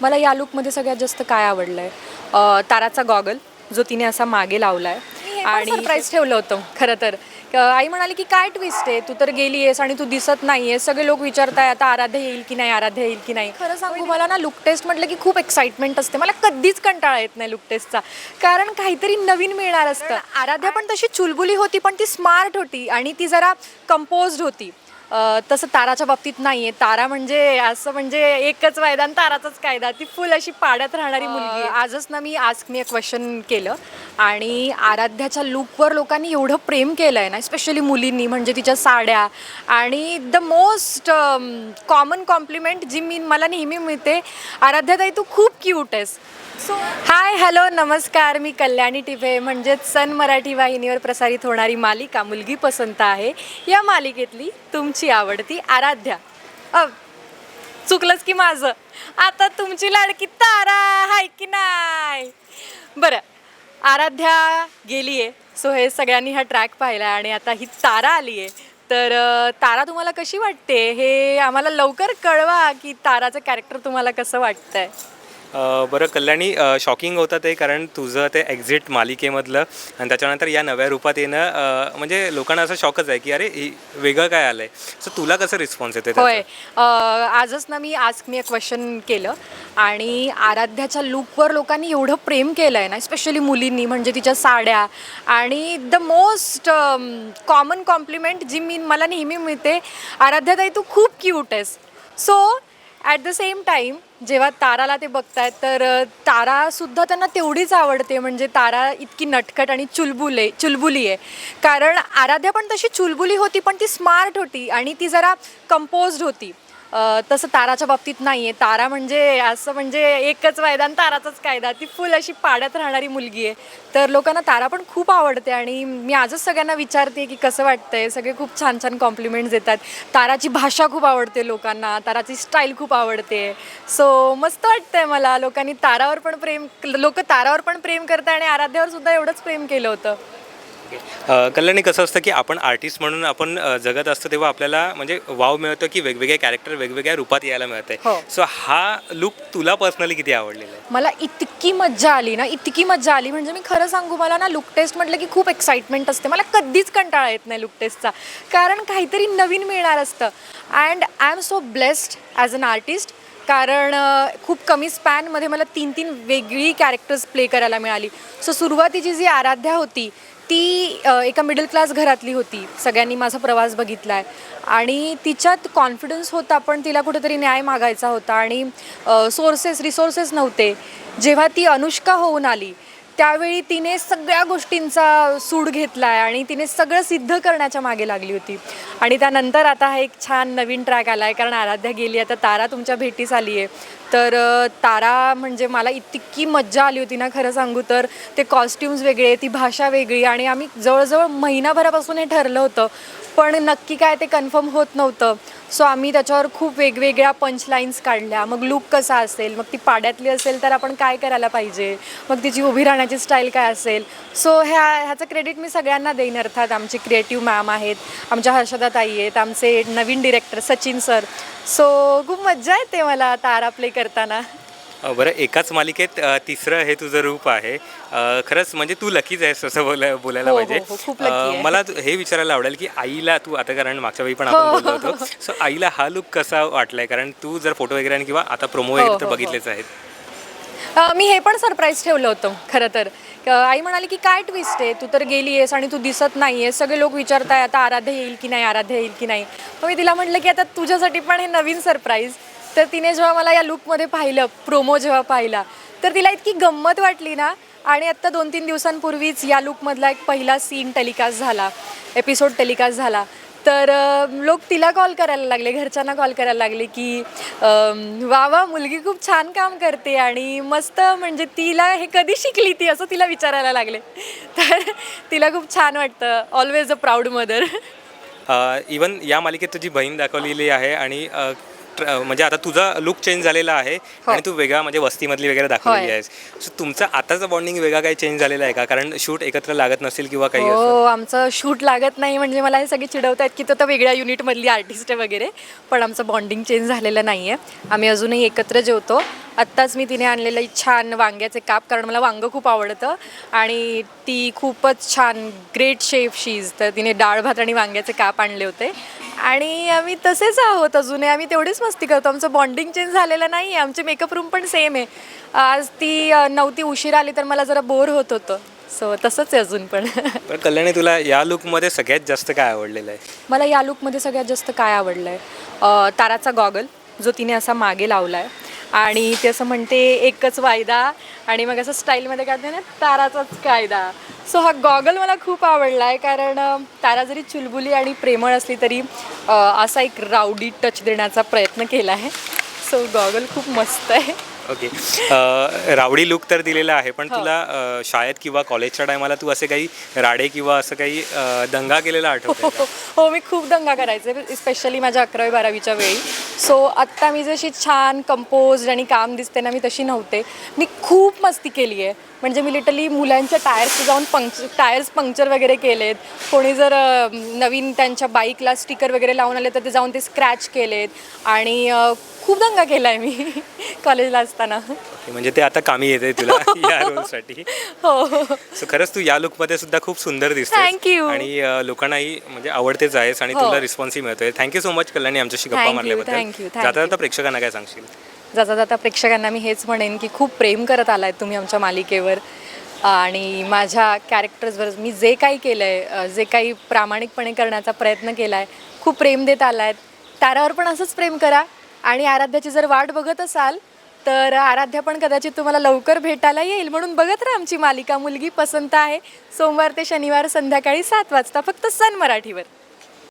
मला या लुकमध्ये सगळ्यात जास्त काय आवडलं आहे ताराचा गॉगल जो तिने असा मागे लावला आहे आणि सरप्राईज ठेवलं होतं. खरं तर. आई म्हणाली की काय ट्विस्ट आहे? तू तर गेली आहेस आणि तू दिसत नाही आहेस सगळे लोक विचारताय आता आराध्या येईल की नाही आराध्या येईल की नाही. खरं सांगू मला ना लुक टेस्ट म्हटलं की खूप एक्साइटमेंट असते. मला कधीच कंटाळा येत नाही लुक टेस्टचा कारण काहीतरी नवीन मिळणार असतं. आराध्या पण तशी चुलबुली होती पण ती स्मार्ट होती आणि ती जरा कंपोज्ड होती. तसं ताराच्या बाबतीत नाही आहे तारा म्हणजे असं म्हणजे एकच वायदा आणि ताराचाच कायदा. ती फुल अशी पाड्यात राहणारी मुलगी आहे. आजच ना मी आज मी एक क्वेश्चन केलं. आणि आराध्याच्या लुकवर लोकांनी एवढं प्रेम केलं आहे ना स्पेशली मुलींनी म्हणजे तिच्या साड्या. आणि द मोस्ट कॉमन कॉम्प्लिमेंट जी मी मला नेहमी मिळते आराध्याताई तू खूप क्यूट आहेस. हाय हॅलो नमस्कार. मी कल्याणी टिभे म्हणजेच सन मराठी वाहिनीवर प्रसारित होणारी मालिका मुलगी पसंत आहे. या मालिकेतली तुमची आवडती आराध्या. अ, चुकलंच की माझं? आता तुमची लाडकी तारा हाय की नाही? बरं आराध्या गेली आहे सो हे सगळ्यांनी हा ट्रॅक पाहिला आणि आता ही तारा आली आहे तर तारा तुम्हाला कशी वाटते? हे आम्हाला लवकर कळवा की ताराचं कॅरेक्टर तुम्हाला कसं वाटतंय. आहे बरं कल्याणी शॉकिंग होतं ते कारण तुझं ते एक्झिट मालिकेमधलं आणि त्याच्यानंतर या नव्या रूपात येणं म्हणजे लोकांना असं शॉकच आहे की अरे वेगळं काय आलं आहे सो तुला कसं रिस्पॉन्स येते होय. आजच ना मी आज मी एक क्वेश्चन केलं आणि आराध्याच्या लुकवर लोकांनी एवढं प्रेम केलं आहे ना स्पेशली मुलींनी म्हणजे तिच्या साड्या आणि द मोस्ट कॉमन कॉम्प्लिमेंट जी मी मला नेहमी मिळते आराध्याताई तू खूप क्यूट आहेस. So at the same time जेव्हा ताराला ते बघतायत तर तारासुद्धा त्यांना तेवढीच आवडते. म्हणजे तारा इतकी नटखट आणि चुलबुले चुलबुली आहे. कारण आराध्या पण तशी चुलबुली होती पण ती स्मार्ट होती आणि ती जरा कंपोज्ड होती. तसं ताराच्या बाबतीत नाही आहे तारा म्हणजे असं म्हणजे एकच वायदा आणि ताराचाच कायदा. ती फुल अशी पाड्यात राहणारी मुलगी आहे. तर लोकांना तारा पण खूप आवडते आणि मी आजच सगळ्यांना विचारते की कसं वाटतंय. सगळे खूप छान छान कॉम्प्लिमेंट्स देतात. ताराची भाषा खूप आवडते लोकांना. ताराची स्टाईल खूप आवडते. सो मस्त वाटतंय मला. लोकांनी तारावर पण प्रेम लोक तारावर पण प्रेम करतात आणि आराध्यावर सुद्धा एवढंच प्रेम केलं होतं. कल्याणी कसं असतं की आपण आर्टिस्ट म्हणून आपण अ, जगत असतो तेव्हा आपल्याला म्हणजे वाव मिळतो की वेगवेगळे कॅरेक्टर वेगवेगळ्या रूपात यायला मिळत हो. आहे सो हा लुक तुला पर्सनली किती आवडलेला आहे? मला इतकी मज्जा आली ना इतकी मज्जा आली. म्हणजे मी खरं सांगू मला ना लुक टेस्ट म्हटलं की खूप एक्साइटमेंट असते. मला कधीच कंटाळा येत नाही लुक टेस्टचा कारण काहीतरी नवीन मिळणार असतं. And I am so blessed as an artist कारण खूप कमी स्पॅनमध्ये मला तीन तीन वेगळी कॅरेक्टर्स प्ले करायला मिळाली. सो सुरुवातीची जी आराध्या होती ती एका मिडल क्लास घरातली होती. सगळ्यांनी माझा प्रवास बघितला आहे आणि तिच्यात कॉन्फिडन्स होता पण तिला कुठेतरी न्याय मागायचा होता. आणि सोर्सेस रिसोर्सेस नव्हते. जेव्हा ती अनुष्का होऊन आली त्यावेळी तिने सगळ्या गोष्टींचा सूड घेतला आहे आणि तिने सगळं सिद्ध करण्याच्या मागे लागली होती. आणि त्यानंतर आता हा एक छान नवीन ट्रॅक आला आहे कारण आराध्या गेली आता तारा तुमच्या भेटीस आली आहे तर तारा म्हणजे मला इतकी मज्जा आली होती ना खरं सांगू तर. ते कॉस्ट्युम्स वेगळे ती भाषा वेगळी आणि आम्ही जवळजवळ महिनाभरापासून हे ठरलं होतं. पण नक्की काय ते कन्फर्म होत नव्हतं. सो आम्ही त्याच्यावर खूप वेगवेगळ्या पंचलाईन्स काढल्या. मग लूक कसा असेल? मग ती पाड्यातली असेल तर आपण काय करायला पाहिजे? मग तिची उभी राहण्याची स्टाईल काय असेल? सो ह्या ह्याचं क्रेडिट मी सगळ्यांना देईन अर्थात. आमचे क्रिएटिव्ह मॅम आहेत. आमच्या हर्षदा ताई आहेत. आमचे नवीन डिरेक्टर सचिन सर सो खूप मज्जा येते मला तारा प्ले करताना. बरं एकाच मालिकेत अ, तिसरं हे तुझं रूप आहे. अ, खरंच म्हणजे तू लकीच आहेस असं बोला बोलायला हो, हो, पाहिजे. हो, खूप lucky अ, आहे. मला तू- हे विचारायला आवडेल की आईला तू आता कारण मागच्या वेळी पण हो, आपण बोललो होतो सो आईला हा लुक कसा वाटलाय? कारण तू जर फोटो वगैरे आणि किंवा आता प्रोमो वगैरे तर हो, हो. बघितलेच आहेत. अ, मी हे पण सरप्राईज ठेवलं होतं खरं तर. आई म्हणाली की काय ट्विस्ट आहे? तू तर गेली आहेस आणि तू दिसत नाही आहेस सगळे लोक विचारताय आता आराध्या येईल की नाही आराध्या येईल की नाही? मग मी तिला म्हटलं की आता तुझ्यासाठी पण हे नवीन सरप्राईज तर तिने जेव्हा मला या लुकमध्ये पाहिलं प्रोमो जेव्हा पाहिला तर तिला इतकी गंमत वाटली ना. आणि आत्ता दोन तीन दिवसांपूर्वीच या लुकमधला एक पहिला सीन टेलिकास्ट झाला एपिसोड टेलिकास्ट झाला. तर लोक तिला कॉल करायला लागले घरच्यांना कॉल करायला लागले की वा वा मुलगी खूप छान काम करते आणि मस्त म्हणजे तिला हे कधी शिकली ती? असं तिला विचारायला लागले. तर तिला खूप छान वाटतं. Always a proud mother even या मालिकेत तुझी बहीण दाखवलेली आहे आणि ट्र- म्हणजे आता तुझा लुक चेंज झालेला आहे आणि तू वेगळा म्हणजे वस्तीमधली वगैरे दाखवलेली होय. आहेस. सो तुमचा आताचा बॉन्डिंग वेगळा काही चेंज झालेला आहे का? कारण शूट एकत्र लागत नसेल किंवा काही असं. हो आमचं शूट लागत नाही म्हणजे मला हे सगळे चिडवत आहेत की तो तर वेगळ्या युनिटमधली आर्टिस्ट आहे वगैरे पण आमचं बॉन्डिंग चेंज झालेलं नाही आहे आम्ही अजूनही एकत्र जेवतो. आत्ताच मी तिने आणलेलं छान वांग्याचे काप कारण मला वांगं खूप आवडतं. आणि ती खूपच छान ग्रेट शेफ शीज तर तिने डाळ भात आणि वांग्याचे काप आणले होते. आणि आम्ही तसेच आहोत अजूनही. आम्ही तेवढीच मस्ती करतो. आमचं बॉन्डिंग चेंज झालेलं नाही आहे आमचे मेकअप रूम पण सेम आहे. आज ती नव्हती उशीर आली तर मला जरा बोर होत होतं. सो तसंच आहे अजून पण. तर कल्याणी तुला या लुकमध्ये सगळ्यात जास्त काय आवडलेलं आहे? मला या लुकमध्ये सगळ्यात जास्त काय आवडलं आहे ताराचा गॉगल जो तिने असा मागे लावला आहे आणि ते असं म्हणते एकच वायदा. आणि मग असं स्टाईलमध्ये काढते ना ताराचाच कायदा. सो हा गॉगल मला खूप आवडला आहे कारण तारा जरी चुलबुली आणि प्रेमळ असली तरी असा एक राऊडी टच देण्याचा प्रयत्न केला आहे. सो गॉगल खूप मस्त आहे. ओके अ, रावडी लुक तर दिलेला आहे पण तुला अ, शाळेत किंवा कॉलेजच्या टायमाला तू असे काही राडे किंवा असं काही अ, दंगा केलेला आठवत हो हो मी खूप दंगा करायचे स्पेशली माझ्या अकरावी बारावीच्या वेळी. सो आत्ता मी जशी छान कंपोज आणि काम दिसते ना मी तशी नव्हते. मी खूप मस्ती केली आहे. म्हणजे मी लिटरली मुलांच्या टायर्स जाऊन पंक्च टायर्स पंक्चर वगैरे केलेत. कोणी जर अ, नवीन त्यांच्या बाईकला स्टिकर वगैरे लावून आले तर ते जाऊन ते स्क्रॅच केलेत. आणि अ, खूप दंगा केला आहे मी कॉलेजला असताना. म्हणजे ते आता कामी येते तुला या रोलसाठी. हो. सो खरंच तू या लुकमध्ये सुद्धा खूप सुंदर दिसते Thank you. आणि अ, लोकांनाही म्हणजे आवडतेच आहेस आणि हो. तुला रिस्पॉन्सही मिळतोय थँक्यू सो मच कल्याणी आमच्याशी गप्पा you, मारल्याबद्दल. thank you, thank जाता. जाता प्रेक्षकांना काय सांगशील? जाता जाता प्रेक्षकांना मी हेच म्हणेन की खूप प्रेम करत आलाय तुम्ही आमच्या मालिकेवर. आणि माझ्या कॅरेक्टर्सवर मी जे काही केलं आहे जे काही प्रामाणिकपणे करण्याचा प्रयत्न केला आहे खूप प्रेम देत आलाय. तारावर पण असंच प्रेम करा. आणि आराध्याची जर वाट बघत असाल तर आराध्या पण कदाचित तुम्हाला लवकर भेटायला येईल म्हणून बघत राहा आमची मालिका. मुलगी पसंत आहे. सोमवार ते शनिवार संध्याकाळी सात वाजता फक्त सन मराठीवर.